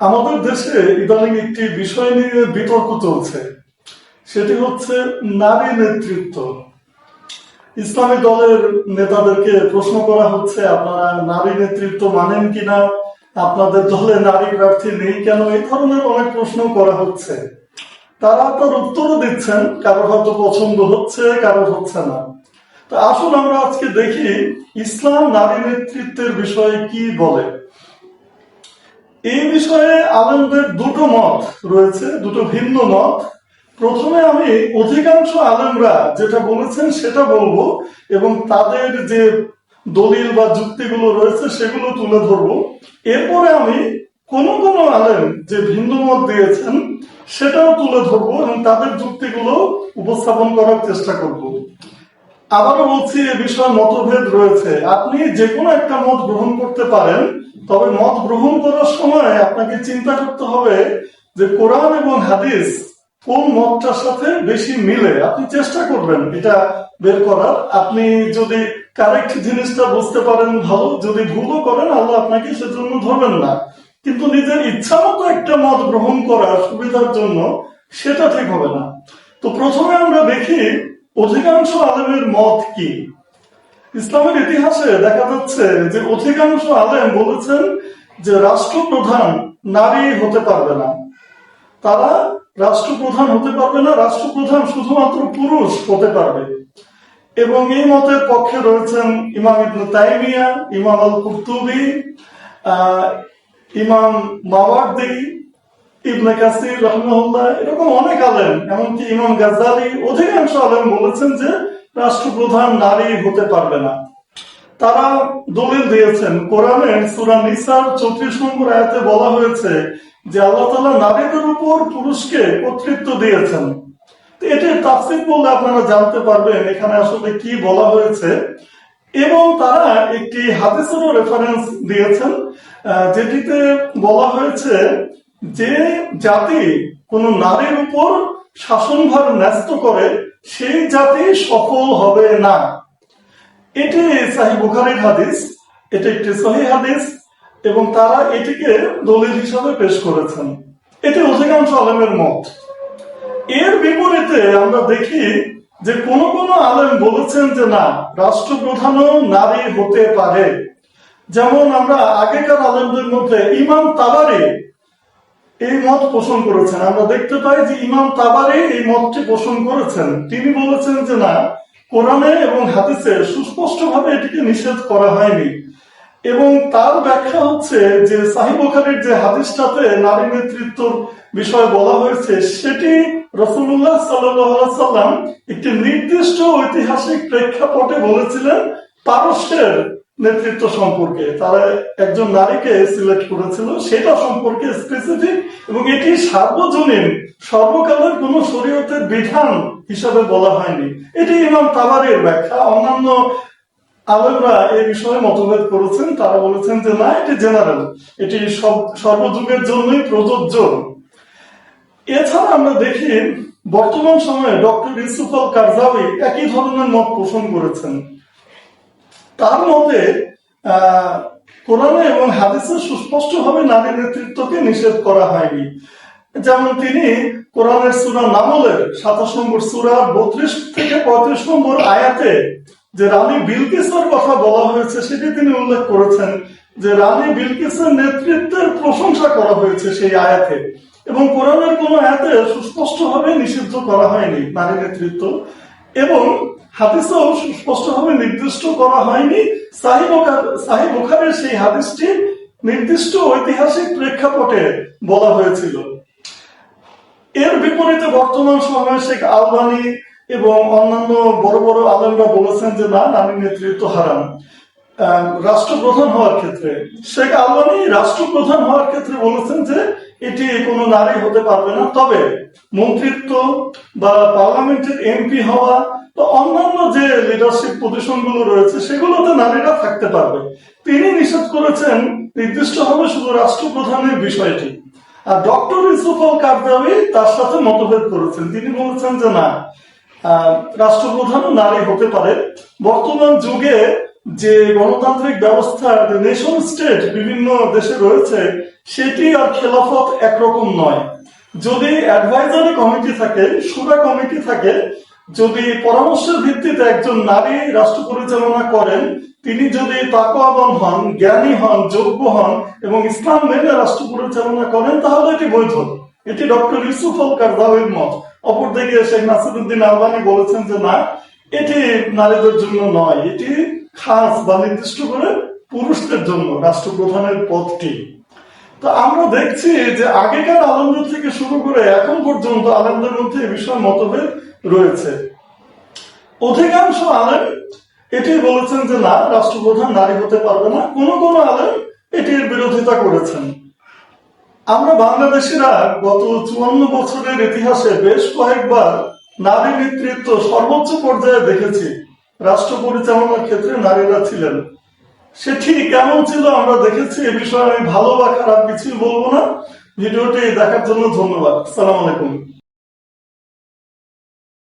আমাদের দেশে ইদানিং একটি বিষয় নিয়ে বিতর্ক চলছে। সেটি হচ্ছে নারী নেতৃত্ব। ইসলামী দলের নেতাদেরকে প্রশ্ন করা হচ্ছে, আপনারা নারী নেতৃত্ব মানেন কিনা? আপনাদের দলে নারী প্রার্থী নেই কেন? এই ধরনের অনেক প্রশ্ন করা হচ্ছে। তারা তার উত্তরও দিচ্ছেন, কারোর হয়তো পছন্দ হচ্ছে, কারোর হচ্ছে না। তো আসুন আমরা আজকে দেখি ইসলাম নারী নেতৃত্বের বিষয়ে কি বলে। এই বিষয়ে আলেমদের দুটো মত রয়েছে, দুটো ভিন্ন মত। প্রথমে আমি অধিকাংশ আলেমরা যেটা বলেছেন সেটা বলব এবং তাদের যে দলিল বা যুক্তিগুলো রয়েছে সেগুলো তুলে ধরবো। এরপরে আমি কোন কোন আলেম যে ভিন্ন মত দিয়েছেন সেটাও তুলে ধরবো এবং তাদের যুক্তিগুলো উপস্থাপন করার চেষ্টা করব। আবারও বলছি, এ বিষয়ে মতভেদ রয়েছে। আপনি যে কোনো একটা মত গ্রহণ করতে পারেন, তবে মত গ্রহণ করার সময় আপনাকে চিন্তা করতে হবে যে কোরআন এবং হাদিস কোন মতটার সাথে বেশি মিলে। আপনি চেষ্টা করবেন এটা বের করার। আপনি যদি কারেক্ট জিনিসটা বুঝতে পারেন ভালো, যদি ভুলও করেন, আল্লাহ আপনাকে সেজন্য ধরবেন না। কিন্তু নিজের ইচ্ছা মতো একটা মত গ্রহণ করার সুবিধার জন্য সেটা ঠিক হবে না। তো প্রথমে আমরা দেখি অধিকাংশ আলেমের মত কি? ইসলামের ইতিহাসে দেখা যাচ্ছে যে অধিকাংশ আলেম বলেছেন যে রাষ্ট্রপ্রধান নারী হতে পারবে না। তারা রাষ্ট্রপ্রধান হতে পারবে না, রাষ্ট্রপ্রধান শুধুমাত্র পুরুষ হতে পারবে। এবং এই মতের পক্ষে রয়েছেন ইমাম ইবনু তাইমিয়া, ইমাম আল কুর্তুবি ইমাম মাওয়ার্দি ইবনে কাসির রহমাহুল্লাহ এরকম অনেক আলেম, এমনকি ইমাম গাজ্জালি অধিকাংশ আলেম বলেছেন যে রাষ্ট্রপ্রধান নারী হতে পারবে না। তারা দলিল দিয়েছেন, কোরআনের সূরা নিসার নম্বর আয়াতে বলা হয়েছে যে আল্লাহ তাআলা নারীদের উপর পুরুষকে কর্তৃত্ব দিয়েছেন। তো এটির তাফসির বললে আপনারা জানতে পারবেন এখানে আসলে কি বলা হয়েছে। এবং তারা একটি হাদিসেরও রেফারেন্স দিয়েছেন যেটিতে বলা হয়েছে যে জাতি কোন নারীর উপর শাসনভার ন্যস্ত করে সেই জাতি সফল হবে না। এটি সাহি বুখারির হাদিস, এটি একটি সহি হাদিস, এবং তারা এটিকে দলিল হিসাবে পেশ করেছেন। এটি অধিকাংশ আলেমের মত। এর বিপরীতে আমরা দেখি যে কোন কোন আলেম বলেছেন যে না, রাষ্ট্রপ্রধানও নারী হতে পারে। যেমন আমরা আগেকার আলেমদের মধ্যে ইমাম তাবারি এই মত পোষণ করেছেন। আমরা দেখতে পাই যে ইমাম তাবারি এই মতটি পোষণ করেছেন। তিনি বলেছেন যে না, কোরআনে এবং হাদিসে সুস্পষ্টভাবে এটিকে নিষেধ করা হয়নি। এবং তার ব্যাখ্যা হচ্ছে যে সাহিবখারির যে হাদিসটাতে নারী নেতৃত্বর বিষয়ে বলা হয়েছে, সেটি রসুল্লাহ সাল্লাম একটি নির্দিষ্ট ঐতিহাসিক প্রেক্ষাপটে বলেছিলেন, পারস্যের নেতৃত্ব সম্পর্কে, তারা একজন নারীকে সিলেক্ট করেছিল, সেটা সম্পর্কে স্পেসিফিক এবং এটি সার্বজনীন, সর্বকালের কোন শরীয়তের বিধান হিসাবে বলা হয়নি। এটি ইমাম তাবারের ব্যাখ্যা। অন্যান্য আলেমরা এই বিষয়ে মতভেদ করেছেন। তারা বলেছেন যে, না, এটি জেনারেল এটি সব, সর্বযুগের জন্যই প্রযোজ্য। এছাড়া আমরা দেখি, বর্তমান সময়ে ডক্টর ইউসুফ আল কারজাবি একই ধরনের মত পোষণ করেছেন। তার আহ, কোরআনে এবং হাদিসে সুস্পষ্টভাবে নারী নেতৃত্বকে নিষেধ করা হয়নি। যেমন তিনি কোরআনের সুরা নামলের সাতাশ নম্বর সুরা বত্রিশ থেকে পঁয়ত্রিশ নম্বর আয়াতে যে রানী বিলকিসের কথা বলা হয়েছে সেটি তিনি উল্লেখ করেছেন যে রানী বিলকিসের নেতৃত্বের প্রশংসা করা হয়েছে সেই আয়াতে। এবং কোরআনের কোন আয়াতে সুস্পষ্টভাবে নিষিদ্ধ করা হয়নি নারী নেতৃত্ব। এবং হাদিসেও সুস্পষ্টভাবে নির্দিষ্ট করা হয়নি। সাহিব বুখারের সেই হাদিসটি নির্দিষ্ট ঐতিহাসিক প্রেক্ষাপটে বলা হয়েছিল। এর বিপরীতে বর্তমান সময়ে শেখ আলবানি এবং অন্যান্য বড় বড় আলেমরা বলেছেন যে, না, নারী নেতৃত্ব হারাম। রাষ্ট্রপ্রধান হওয়ার ক্ষেত্রে। শেখ আলবানি রাষ্ট্রপ্রধান হওয়ার ক্ষেত্রে বলেছেন যে এটি কোনো নারী হতে পারবে না। তবে মন্ত্রিত্ব বা পার্লামেন্টের এমপি হওয়া বা অন্যান্য যে লিডারশিপ পজিশনগুলো রয়েছে, সেগুলোতে নারীরা থাকতে পারবে। তিনি নিষেধ করেছেন নির্দিষ্টভাবে শুধু রাষ্ট্রপ্রধানের বিষয়টি। আর ডক্টর ইউসুফ আল কারদাবি তার সাথে মতভেদ করেছেন। তিনি বলেছেন যে না রাষ্ট্রপ্রধানও নারী হতে পারে। বর্তমান যুগে যে গণতান্ত্রিক ব্যবস্থা নেশন স্টেট বিভিন্ন দেশে রয়েছে, সেটি আর খেলাফত একরকম নয়। যদি অ্যাডভাইজারি কমিটি থাকে, সুরা কমিটি থাকে, যদি পরামর্শের ভিত্তিতে একজন নারী রাষ্ট্র পরিচালনা করেন, তিনি যদি তাকওয়াবান হন, জ্ঞানী হন, যোগ্য হন, এবং ইসলাম মেনে রাষ্ট্র পরিচালনা করেন, তাহলে এটি বৈধ। এটি ডক্টর ইউসুফ আল কারদাওয়ের মত। অপরদিকে শেখ নাসিরুদ্দিন আলবানি বলেছেন যে না, এটি নারীদের জন্য নয়, এটি খাস বা নির্দিষ্ট করে পুরুষদের জন্য রাষ্ট্রপ্রধানের পদটি। তো আমরা দেখছি যে আগেকার আলমদের থেকে শুরু করে এখন পর্যন্ত আলমদের মধ্যে এই বিষয়ে মতভেদ রয়েছে। অধিকাংশ আলেম এটি বলেছেন যে না, রাষ্ট্রপ্রধান নারী হতে পারবে না। কোন কোন আলেম এটির বিরোধিতা করেছেন। আমরা বাংলাদেশিরা গত চুয়ান্ন বছরের ইতিহাসে বেশ কয়েকবার নারী নেতৃত্ব সর্বোচ্চ পর্যায়ে দেখেছি। রাষ্ট্র পরিচালনার ক্ষেত্রে নারীরা ছিলেন। সে ঠিক কেমন ছিল আমরা দেখেছি, এ বিষয়ে আমি ভালো বা খারাপ কিছুই বলব না। ভিডিওটি দেখার জন্য ধন্যবাদ। সালাম আলাইকুম।